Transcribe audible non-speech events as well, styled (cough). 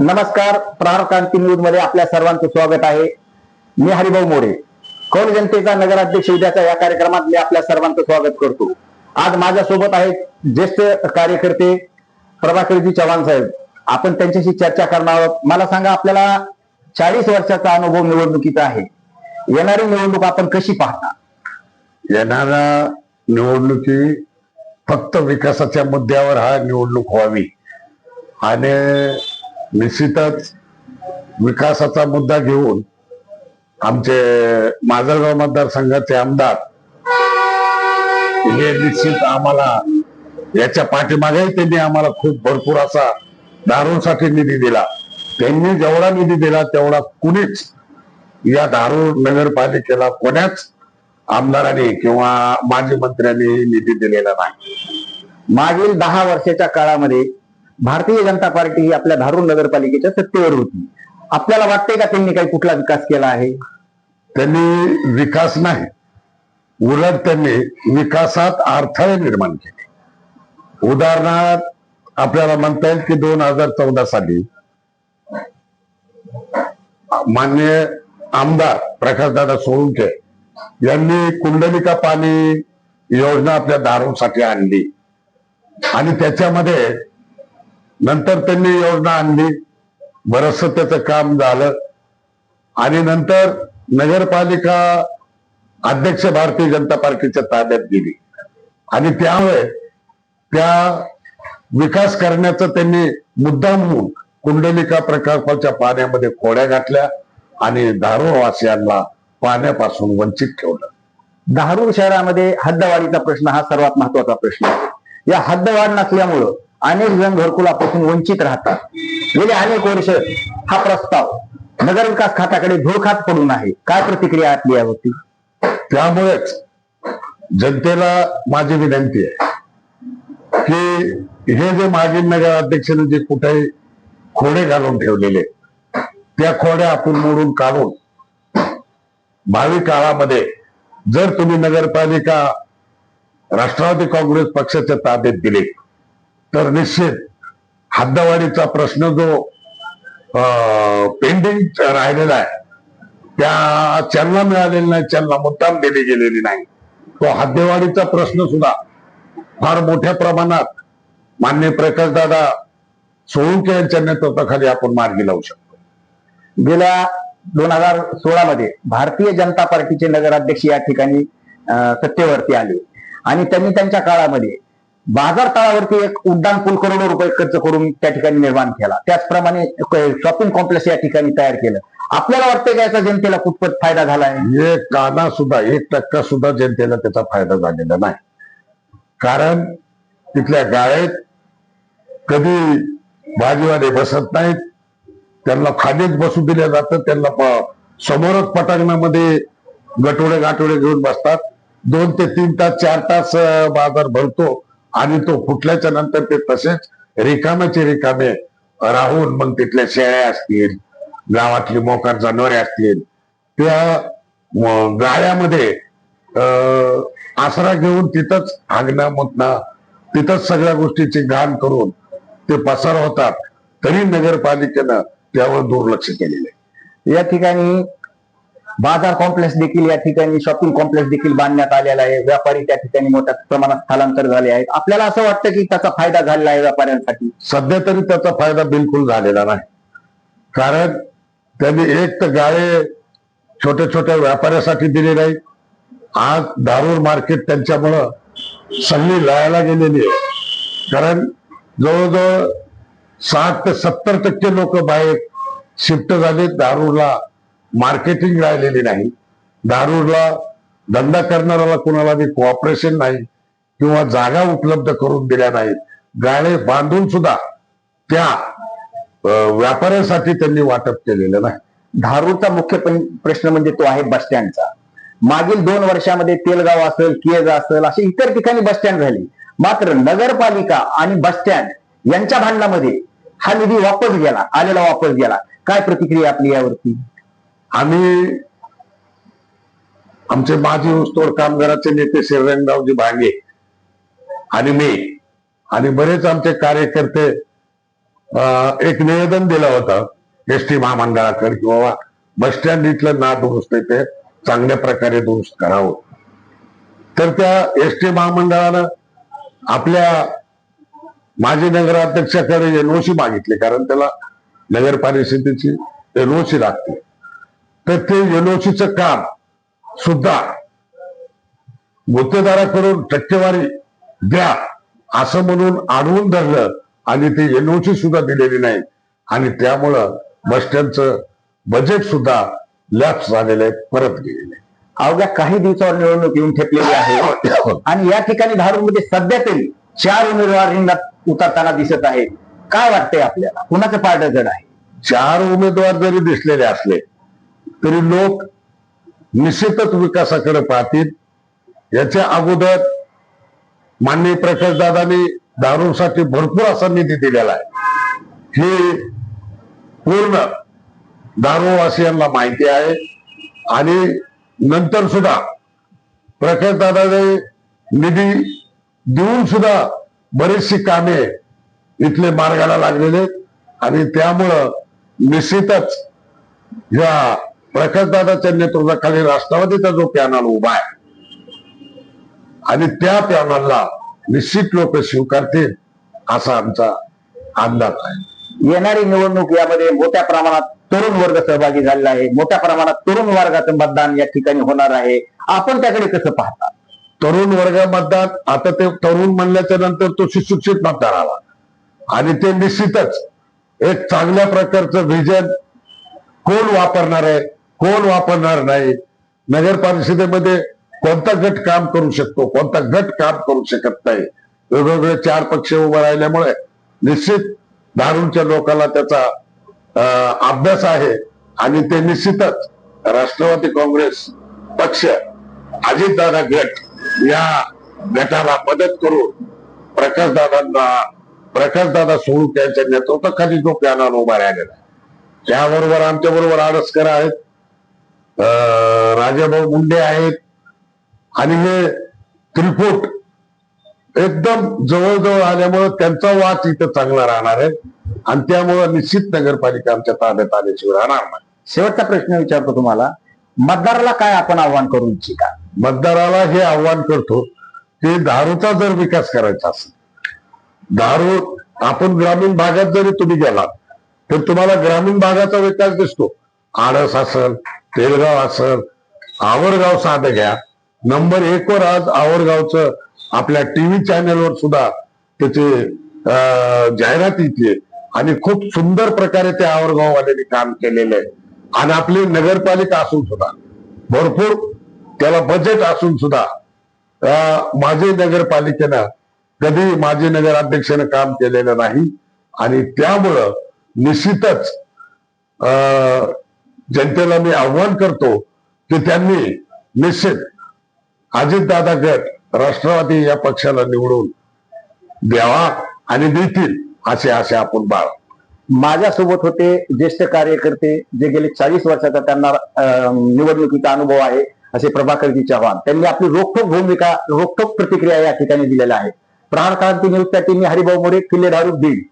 नमस्कार प्रहार क्रांती न्यूजमध्ये आपल्या सर्वांचं स्वागत आहे. मी हरिभाऊ मोरे. कौल जनतेचा नगराध्यक्ष उद्याच्या या कार्यक्रमात मी आपल्या सर्वांचं स्वागत करतो. आज माझ्यासोबत आहेत ज्येष्ठ कार्यकर्ते प्रभाकरजी चव्हाण साहेब. आपण त्यांच्याशी चर्चा करणार आहोत. मला सांगा आपल्याला चाळीस वर्षाचा अनुभव निवडणुकीचा आहे. येणारी निवडणूक आपण कशी पाहता? येणाऱ्या निवडणुकी फक्त विकासाच्या मुद्द्यावर हा निवडणूक व्हावी. आणि निश्चितच विकासाचा मुद्दा घेऊन आमचे माजलगाव मतदारसंघाचे आमदार हे निश्चित आम्हाला याच्या पाठीमागेही त्यांनी आम्हाला खूप भरपूर असा दारूसाठी निधी दिला. त्यांनी जेवढा निधी दिला तेवढा कुणीच या दारू नगरपालिकेला कोण्याच आमदारांनी किंवा माजी मंत्र्यांनी निधी दिलेला नाही. मागील दहा वर्षाच्या काळामध्ये भारतीय जनता पार्टी ही आपल्या धारूर नगरपालिकेच्या सत्तेवर होती. आपल्याला वाटतंय का त्यांनी काही कुठला विकास केला आहे? त्यांनी विकास नाही. उलट त्यांनी विकासात अडथळे निर्माण केले. उदाहरणार्थ आपल्याला म्हणता येईल की दोन हजार चौदा साली मान्य आमदार प्रकाशदादा सोळुंके यांनी कुंडलिका पाणी योजना आपल्या दारूसाठी आणली. आणि त्याच्यामध्ये नंतर त्यांनी योजना आणली. बरस त्याचं काम झालं. आणि नंतर नगरपालिका अध्यक्ष भारतीय जनता पार्टीच्या ताब्यात गेली. आणि त्यामुळे त्या विकास करण्याचा त्यांनी मुद्दा म्हणून कुंडलिका प्रकल्पाच्या पाण्यामध्ये खोड्या घातल्या आणि दारूवासियांना पाण्यापासून वंचित ठेवलं. धारूर शहरामध्ये हद्दवाढीचा प्रश्न हा सर्वात महत्त्वाचा प्रश्न आहे. या हद्दवाढ नसल्यामुळं अनेक जण घरकुलापासून वंचित राहतात. गेले अनेक वर्ष हा प्रस्ताव नगरविकास खात्याकडे धुळखात पडून आहे. काय प्रतिक्रिया आपली यावरती? त्यामुळेच जनतेला माझी विनंती आहे की हे जे मागील नगर जे कुठे खोडे घालून ठेवलेले त्या खोड्या आपण मोडून काढून भावी काळामध्ये जर तुम्ही नगरपालिका राष्ट्रवादी काँग्रेस पक्षाच्या ताब्यात दिले तर निश्चित हद्दवाढीचा प्रश्न जो पेंडिंग राहिलेला आहे त्या चलना मिळालेली नाही चलना मुद्दाम दिली गेलेली नाही. तो हद्देवाढीचा प्रश्न सुद्धा फार मोठ्या प्रमाणात मान्य प्रकाशदादा सोळुंके यांच्या नेतृत्वाखाली आपण मार्गी लावू शकतो. गेल्या दोन हजार सोळा मध्ये भारतीय जनता पार्टीचे नगराध्यक्ष या ठिकाणी सत्तेवरती आले. आणि त्यांनी त्यांच्या काळामध्ये बाजार तळावरती एक उड्डाण पूल करोडो रुपये खर्च करून त्या ठिकाणी निर्माण केला. त्याचप्रमाणे शॉपिंग कॉम्प्लेक्स या ठिकाणी तयार केलं. आपल्याला वाटतं का याचा जनतेला कुठपत फायदा झाला आहे एक काना सुद्धा एक टक्का सुद्धा जनतेला त्याचा फायदा झालेला नाही. कारण तिथल्या गाळेत कधी भाजीवाले बसत नाहीत त्यांना खालीच बसू दिलं जातं त्यांना समोरच पटांगणामध्ये गटोडे गाठोडे घेऊन बसतात. दोन ते तीन तास चार तास बाजार भरतो. आणि तो फुटल्याच्या नंतर ते तसेच रिकाम्याचे रिकामे राहून मग तिथल्या शेळ्या असतील गावातली मोकार जनावरे असतील त्या गाळ्यामध्ये अं, आसरा घेऊन तिथंच हागणं मुतणं तिथंच सगळ्या गोष्टीची घाण करून ते पसार होतात. तरी नगरपालिकेनं त्यावर दुर्लक्ष केलेलं आहे. या ठिकाणी बाजार कॉम्प्लेक्स देखील या ठिकाणी शॉपिंग कॉम्प्लेक्स देखील बांधण्यात आलेला आहे. व्यापारी त्या ठिकाणी मोठ्या प्रमाणात स्थलांतर झाले आहेत. आपल्याला असं वाटतं की त्याचा फायदा झालेला आहे व्यापाऱ्यांसाठी? सध्या तरी त्याचा फायदा बिलकुल झालेला नाही. कारण त्यांनी एक तर गाळे छोट्या छोट्या व्यापाऱ्यासाठी दिले नाही आज दारूर मार्केट त्यांच्यामुळं सगळी लयाला गेलेली आहे. कारण जवळजवळ साठ ते सत्तर टक्के लोक बाहेर शिफ्ट झाले दारूला. मार्केटिंग राहिलेली नाही. दारूरला धंदा करणाऱ्याला कोणाला बी कोऑपरेशन नाही किंवा जागा उपलब्ध करून दिल्या नाहीत. गाळे बांधून सुद्धा त्या व्यापाऱ्यासाठी त्यांनी वाटप केलेलं नाही. धारूरचा मुख्य प्रश्न म्हणजे तो आहे बस स्टँडचा. मागील दोन वर्षामध्ये तेलगाव असेल कियज असेल असे इतर ठिकाणी बस स्टँड झाले. मात्र नगरपालिका आणि बस स्टँड यांच्या भांडणामध्ये हा निधी वापस गेला आलेला वापस गेला. काय प्रतिक्रिया आपली यावरती? आम्ही आमचे माजी ऊसतोड कामगाराचे नेते शिवरंगरावजी भांगे आणि मी आणि बरेच आमचे अं, एक निवेदन दिलं होतं एस टी महामंडळाकडे की बाबा बस स्टँड इथलं ना दुरुस्त ते चांगल्या प्रकारे दुरुस्त करावं. तर त्या एस टी महामंडळानं आपल्या माजी नगराध्यक्षाकडे एनओसी मागितली कारण त्याला नगर परिषदेची एनओसी लागते. तर ते एनओसीचं काम सुद्धा गुत्तेदाराकडून टक्केवारी द्या असं म्हणून आणून धरलं आणि ते एनओसी सुद्धा दिलेली नाही. आणि त्यामुळं बस स्टँडचं बजेट सुद्धा लॅप्स झालेलं आहे परत गेलेलं आहे. अवघ्या काही दिवसावर निवडणूक येऊन ठेपलेली आहे. (coughs) आणि या ठिकाणी धारूरमध्ये सध्या तरी चार उमेदवार रिंगणात उतरताना दिसत आहेत काय वाटतंय आपल्याला? कुणाचं पारड जड आहे? चार उमेदवार जरी दिसलेले असले तरी लोक निश्चितच विकासाकडे पाहतील. याच्या अगोदर माननीय प्रकाशदादांनी दारूसाठी भरपूर असा निधी दिलेला आहे. हे पूर्ण दारूवासियांना माहिती आहे. आणि नंतर सुद्धा प्रकाशदादाने निधी देऊन सुद्धा बरीचशी कामे इथले मार्गाला लागलेले आहेत. आणि त्यामुळं निश्चितच या प्रकाशदादाच्या नेतृत्वाखाली राष्ट्रवादीचा जो पॅनल उभा आहे आणि त्या पॅनलला निश्चित लोक स्वीकारतील असा आमचा अंदाज आहे. येणारी निवडणूक यामध्ये मोठ्या प्रमाणात तरुण वर्ग सहभागी झालेला आहे. मोठ्या प्रमाणात तरुण वर्गाचं मतदान या ठिकाणी होणार आहे. आपण त्याकडे कसं पाहता? तरुण वर्ग मतदान आता ते तरुण म्हणल्याच्या नंतर तो सुशिक्षित मतदार आला. आणि ते निश्चितच एक चांगल्या प्रकारचं व्हिजन कोण वापरणार आहे? कोण वापरणार नाही. नगर परिषदेमध्ये कोणता गट काम करू शकतो कोणता गट काम करू शकत नाही. वेगवेगळे चार पक्ष उभे राहिल्यामुळे निश्चित धारूंच्या लोकांना त्याचा अभ्यास आहे आणि ते निश्चितच राष्ट्रवादी काँग्रेस पक्ष अजितदादा गट या गटाला मदत करून प्रकाशदादांना प्रकाशदादा सोडून त्यांच्या नेतृत्वाखाली जो पॅनल उभा राहिलेला त्याबरोबर आमच्या बरोबर आडसकर आहेत. राजाभाऊ मुंडे आहेत. आणि हे त्रिकूट एकदम जवळजवळ आल्यामुळं त्यांचा वाच इथं चांगला राहणार आहे. आणि त्यामुळं निश्चित नगरपालिका आमच्या ताब्यात आल्याशिवाय राहणार नाही. शेवटचा प्रश्न विचारतो तुम्हाला. मतदाराला काय आपण आव्हान करू इच्छिता? मतदाराला हे आव्हान करतो की दारूचा जर विकास करायचा असेल दारू आपण ग्रामीण भागात जरी तुम्ही गेलात तर तुम्हाला ग्रामीण भागाचा विकास दिसतो. आडस असल तेलगाव असल आवरगाव साधं घ्या. नंबर एक वर आज आवरगावचं आपल्या टीव्ही चॅनेलवर सुद्धा त्याचे अं, जाहिरात येते. आणि खूप सुंदर प्रकारे त्या आवरगाववाल्यांनी काम केलेलं आहे. आणि आपली नगरपालिका असून सुद्धा भरपूर त्याला बजेट असून सुद्धा अं, नगरपालिकेनं कधी माझे नगराध्यक्षानं काम केलेलं नाही. आणि त्यामुळं निश्चितच अं, जनतेला मी आव्हान करतो की त्यांनी निश्चित अजितदादा गट राष्ट्रवादी या पक्षाला निवडून द्यावा आणि देतील असे असे आपण बाळ माझ्यासोबत होते ज्येष्ठ कार्यकर्ते जे गेले चाळीस वर्षाचा त्यांना अं, निवडणुकीचा अनुभव आहे असे प्रभाकरजी चव्हाण त्यांनी आपली रोखोक भूमिका रोखोक प्रतिक्रिया या ठिकाणी दिलेल्या आहेत. प्राण क्रांती न्यूज मी हरिभाऊ मोरे किल्ले धारू बीड